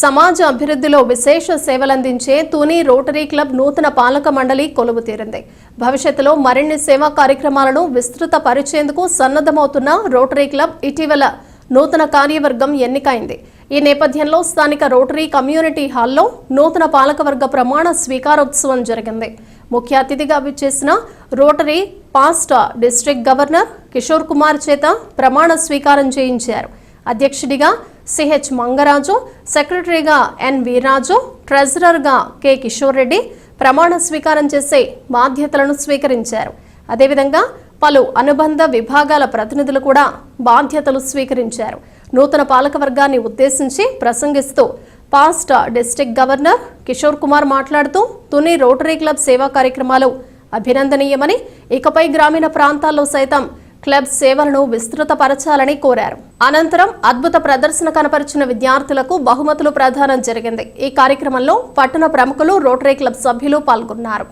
సమాజ అభివృద్ధిలో విశేష సేవలందించే తుని రోటరీ క్లబ్ నూతన పాలక మండలి కొలువు తీరింది. భవిష్యత్తులో మరిన్ని సేవా కార్యక్రమాలను విస్తృత పరిచేందుకు సన్నద్ధమవుతున్న రోటరీ క్లబ్ ఇటీవల నూతన కార్యవర్గం ఎన్నికైంది. ఈ నేపథ్యంలో స్థానిక రోటరీ కమ్యూనిటీ హాల్లో నూతన పాలకవర్గ ప్రమాణ స్వీకారోత్సవం జరిగింది. ముఖ్య అతిథిగా విచ్చేసిన Rotary past district governor Kishore Kumar చేత ప్రమాణ స్వీకారం చేయించారు. అధ్యక్షుడిగా సిహెచ్ మంగరాజు సెక్రటరీగా ఎన్ వీర్రాజు ట్రెజరర్గా కె కిషోర్ రెడ్డి ప్రమాణ స్వీకారం చేసే బాధ్యతలను స్వీకరించారు. అదేవిధంగా పలు అనుబంధ విభాగాల ప్రతినిధులు కూడా బాధ్యతలు స్వీకరించారు. నూతన పాలకవర్గాన్ని ఉద్దేశించి ప్రసంగిస్తూ past district governor Kishore Kumar మాట్లాడుతూ తుని రోటరీ క్లబ్ సేవా కార్యక్రమాలు అభినందనీయమని ఇకపై గ్రామీణ ప్రాంతాల్లో సైతం క్లబ్ సేవలను విస్తృతపరచాలని కోరారు. అనంతరం అద్భుత ప్రదర్శన కనపరిచిన విద్యార్థులకు బహుమతులు ప్రదానం జరిగింది. ఈ కార్యక్రమంలో పట్టణ ప్రముఖులు రోటరీ క్లబ్ సభ్యులు పాల్గొన్నారు.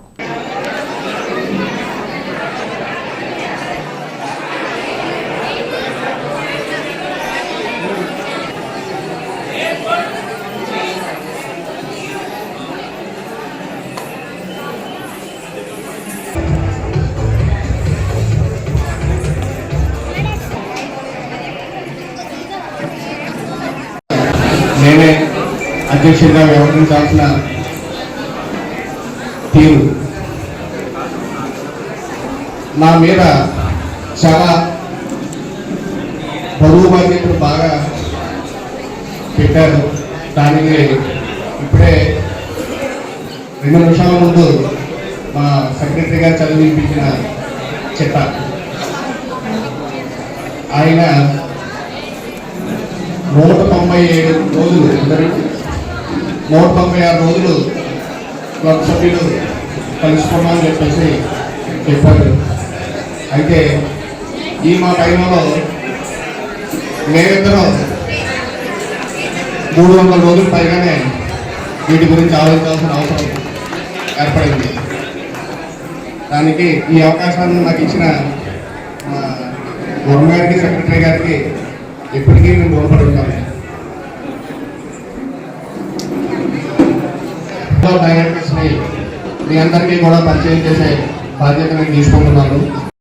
అధ్యక్షుడిగా వ్యవహరించాల్సిన తీరు. నా మీద చాలా బరువు బాధ్యతలు బాగా పెట్టారు. దానికి ఇప్పుడే రెండు నిమిషాల ముందు మా సెక్రటరీ గారు చదివిపించిన చిట్ట ఆయన నూట తొంభై ఏడు రోజులు అందరికీ నూట తొంభై ఆరు రోజులు క్లబ్ సభ్యులు కలుసుకున్నామని చెప్పేసి చెప్పారు. అయితే ఈ మా టైంలో మేమిద్దరం మూడు వందల రోజులు పైగానే వీటి గురించి ఆలోచించాల్సిన అవసరం ఏర్పడింది. దానికి ఈ అవకాశాన్ని నాకు ఇచ్చిన మా గవర్నమెంట్కి సెక్రటరీ గారికి ఎప్పటికీ మేము రుణపడి ఉంటాం డైరెక్టర్స్ని మీ అందరికీ కూడా పరిచయం చేసే బాధ్యత నేను తీసుకుంటున్నాను.